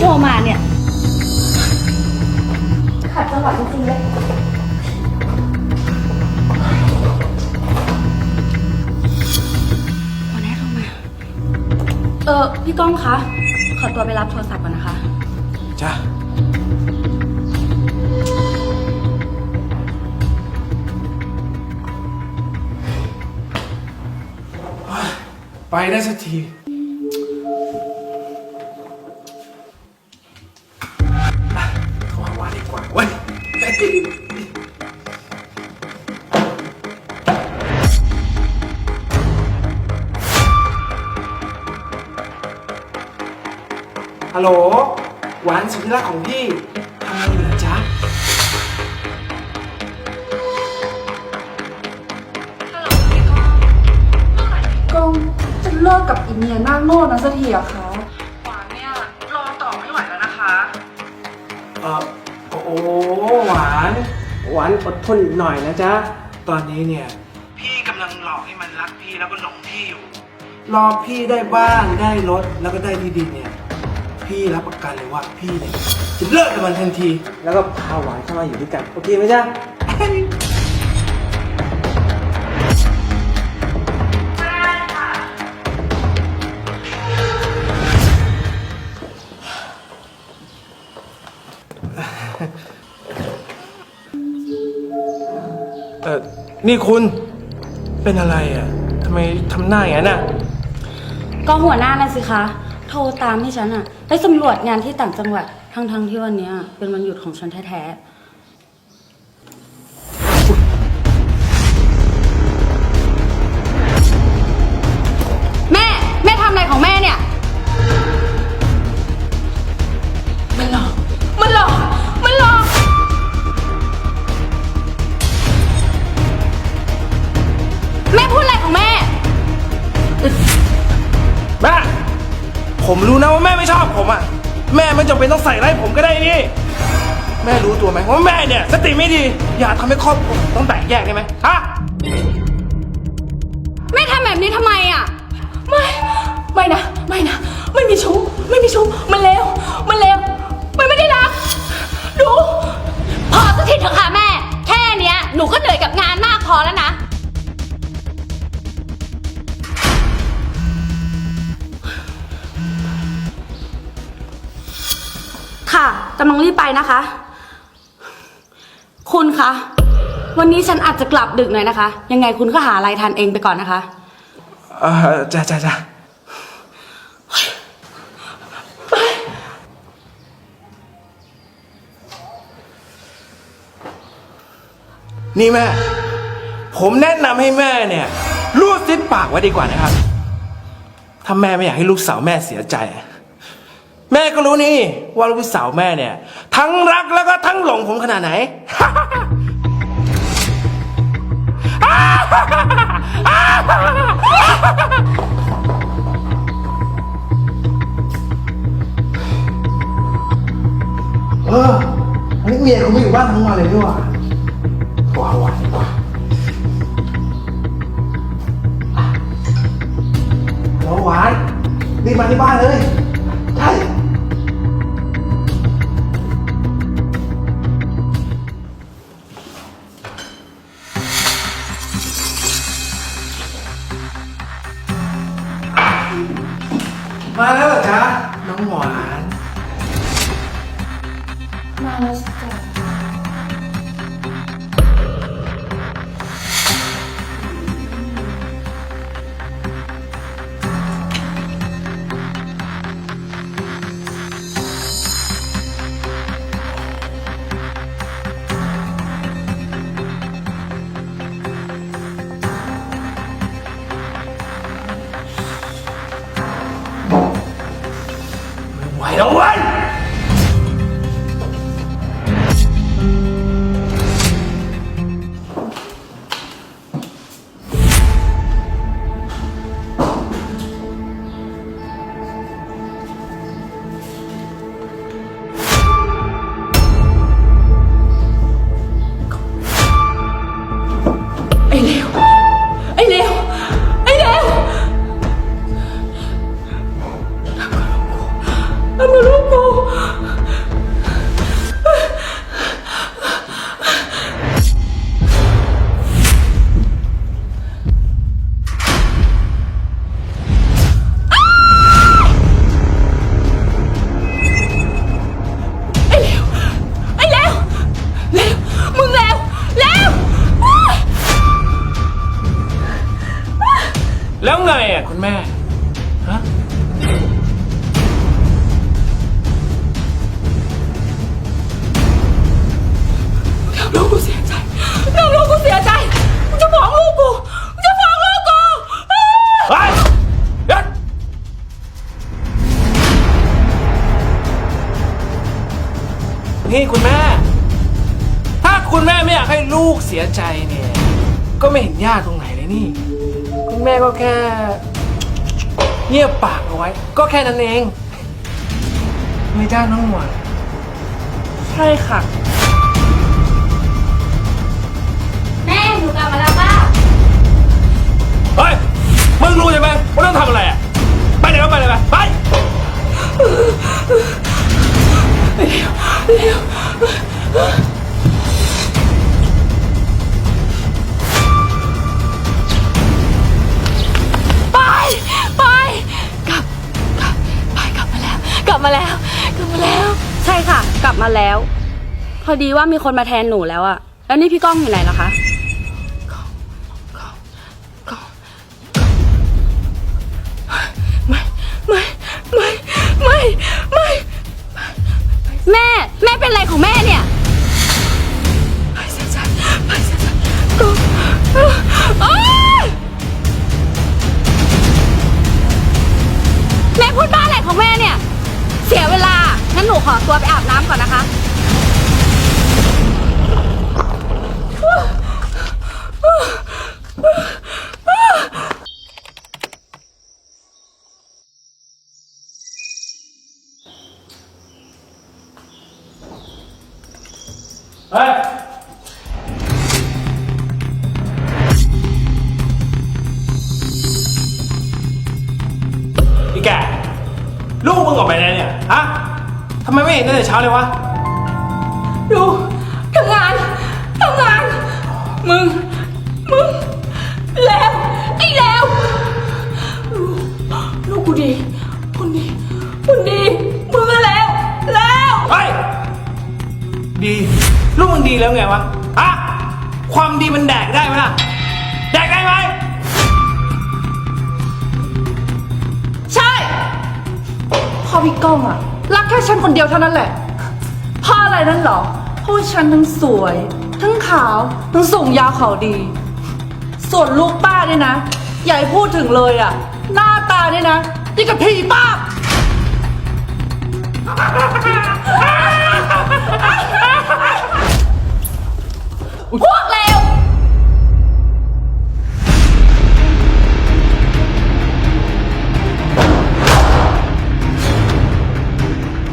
โทรมาเนี่ย ขัดจังหวะจริงๆเลยหัวหน้าโทรมา เออพี่ก้องคะ ขอตัวไปรับโทรศัพท์ก่อนนะคะ จ้าไปได้สักที สุดที่รักของพี่ทำอะไรอยู่นะจ๊ะ ก็จะเลิกกับอีเมียหน้าโง่นั้นสักทีอะคะหวานเนี่ยรอต่อไม่ไหวแล้วนะคะ เออโอ้โหหวาน หวานอดทนอีกหน่อยนะจ๊ะ ตอนนี้เนี่ย พี่กำลังหลอกให้มันรักพี่แล้วก็หลงพี่อยู่ รอพี่ได้บ้านได้รถแล้วก็ได้ที่ดินเนี่ย พี่รับประกันเลยว่าพี่เนี่ยจะเลิกกับมันทันที แล้วก็พาหวานเข้ามาอยู่ด้วยกันโอเคไหมจ๊ะเออนี่คุณเป็นอะไรอะทำไมทำหน้าอย่างนั้นอะ ก็หัวหน้านั่นสิคะ โทรตามให้ฉันอะไปสำรวจงานที่ต่างจังหวัดทั้งๆที่วันเนี้ยเป็นวันหยุดของฉันแท้ๆ ไม่จำเป็นต้องใส่ไล่ผมก็ได้นี่ แม่รู้ตัวไหมว่าแม่เนี่ย สติไม่ดี อย่าทำให้ครอบครัวต้องแตกแยกได้ไหมฮะ แม่ทำแบบนี้ทำไมอะไม่ ไม่นะ ไม่นะ ไม่มีชู้ ไม่มีชู้ มันเลว มันเลว มันไม่ได้รัก ดู พอสักทีเถอะค่ะแม่ แค่เนี้ย หนูก็เหนื่อยกับงานมากพอแล้วนะ ค่ะกำลังรีบไปนะคะ คุณคะ วันนี้ฉันอาจจะกลับดึกหน่อยนะคะ ยังไงคุณก็หาอะไรทานเองไปก่อนนะคะ เออจ้าจ้าจ้านี่แม่ ผมแนะนำให้แม่เนี่ยรูดซิปปากไว้ดีกว่านะครับ ถ้าแม่ไม่อยากให้ลูกสาวแม่เสียใจ แม่ก็รู้นี่ว่าลูกสาวแม่เนี่ย ทั้งรักแล้วก็ทั้งหลงผมขนาดไหน เอออันนี้เมียเขาไม่อยู่บ้านทั้งวันเลยนี่หว่าว้าวว้าวว้าวแล้วหวานรีบมาที่บ้านเลย มาแล้วเหรอจ๊ะน้องหวาน มาแล้วจ้ะ แล้วไงอะคุณแม่ ฮะ ลูกกูเสียใจน้ำลูกกูเสียใจมึงจะฟ้องลูกกูมึงจะฟ้องลูกกูอ้าเฮ้ยเดี๋ยวนี่คุณแม่ ถ้าคุณแม่ไม่อยากให้ลูกเสียใจเนี่ย ก็ไม่เห็นยากตรงไหนเลยนี่คุณ แม่ก็แค่ เงียบปากเอาไว้ ก็แค่นั้นเองไม่จ้าน้องหวานใช่ค่ะ แม่หนูกลับมาแล้วป้า เฮ้ย มึงรู้ใช่ไหมว่าต้องทำอะไรอะ อดีว่ามีคนมาแทนหนูแล้วอะแล้วนี่พี่ก้องอยู่ไหนล่ะคะ ไม่ไม่ไม่ไม่ไม่แม่ แม่เป็นอะไรของแม่เนี่ย ไปเสียใจไปเสียใจกูอ้ายแม่พูดบ้าอะไรของแม่เนี่ย เสียเวลา งั้นหนูขอตัวไปอาบน้ำก่อนนะคะ เฮ้ยพี่แกลูกมึงออกไปไหน ดีลูกมึงดีแล้วไงวะฮะความดีมันแดกได้ไหมล่ะ แดกได้ไหม ใช่ พ่อพี่ก้องอะรักแค่ฉันคนเดียวเท่านั้นแหละ พ่ออะไรนั่นเหรอเพราะว่าฉันทั้งสวย ทั้งขาว ทั้งสูงยาวเขาดี ส่วนลูกป้าเนี่ยนะอย่าให้พูดถึงเลยอะหน้าตาเนี่ยนะยิ่งกับผีป้า พวกเลว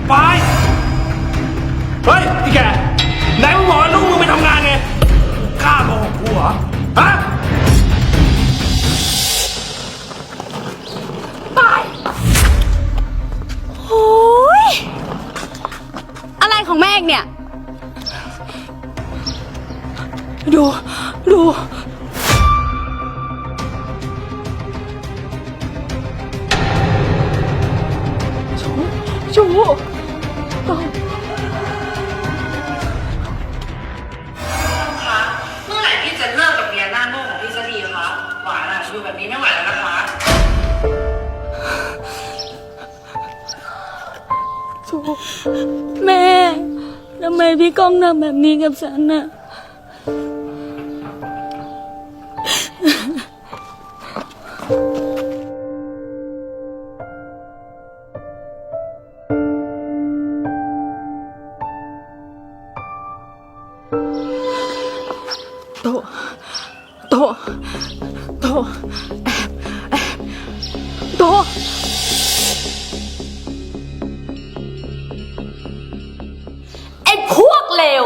ไปเฮ้ยพี่แกไหนมึงบอกว่าลูกมึงไปทำงานไงกล้าโกหกกูเหรอฮะไปโอ้ยอะไรของแม่เนี่ย ดู ดู ชูชูเมื่อไหร่พี่จะเลิกกับเมียหน้าโง่ของพี่สักทีคะหวานอะอยู่แบบนี้ไม่ไหวแล้วนะคะแม่ ทำไมพี่ก้องทำแบบนี้กับฉันน่ะ โตะไอ้พวกเลว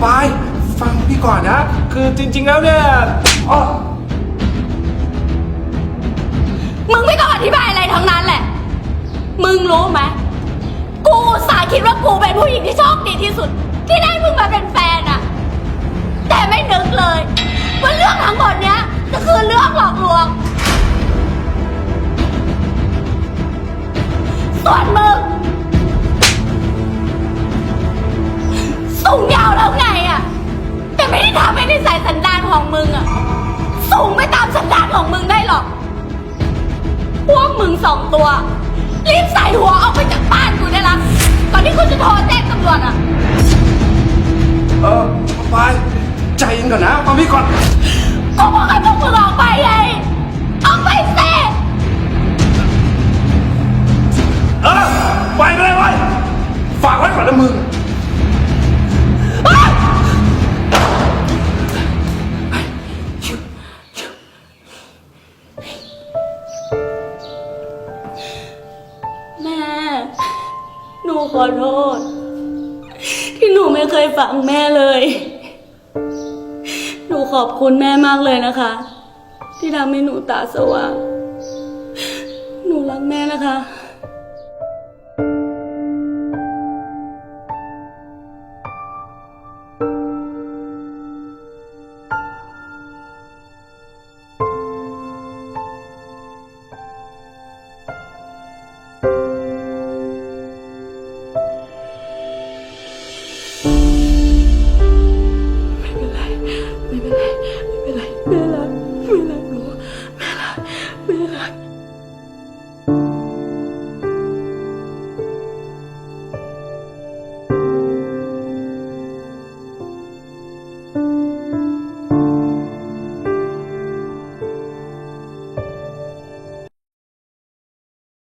ไปฟังพี่ก่อนนะ คือจริง ๆ แล้วเนี่ยอ๋อมึงไม่ต้องอธิบายอะไรทั้งนั้นแหละ มึงรู้ไหม กูอุตสาห์คิดว่ากูเป็นผู้หญิงที่โชคดีที่สุด ที่ได้มึงมาเป็นแฟนอะแต่ไม่นึกเลย ว่าเรื่องทั้งหมดเนี้ย จะคือเรื่องหลอกลวง ส่วนมึงสูงยาวแล้วไงอะแต่ไม่ได้ทำให้นิสัยสันดานของมึงอะสูงไปตามสันดานของมึงได้หรอก พวกมึงสองตัว รีบใส่หัวออกไปจากบ้านกูได้ละก่อนที่กูจะโทรแจ้งตำรวจอะเออไป ใจเย็นก่อนนะฟังพี่ก่อน กูบอกให้พวกมึงออกไปไงออกไปสิเออไปไปเลยไปฝากไว้ก่อนนะมึง แม่ หนูขอโทษ ที่หนูไม่เคยฟังแม่เลยหนู ขอบคุณแม่มากเลยนะคะ ที่ทำให้หนูตาสว่าง หนูรักแม่นะคะ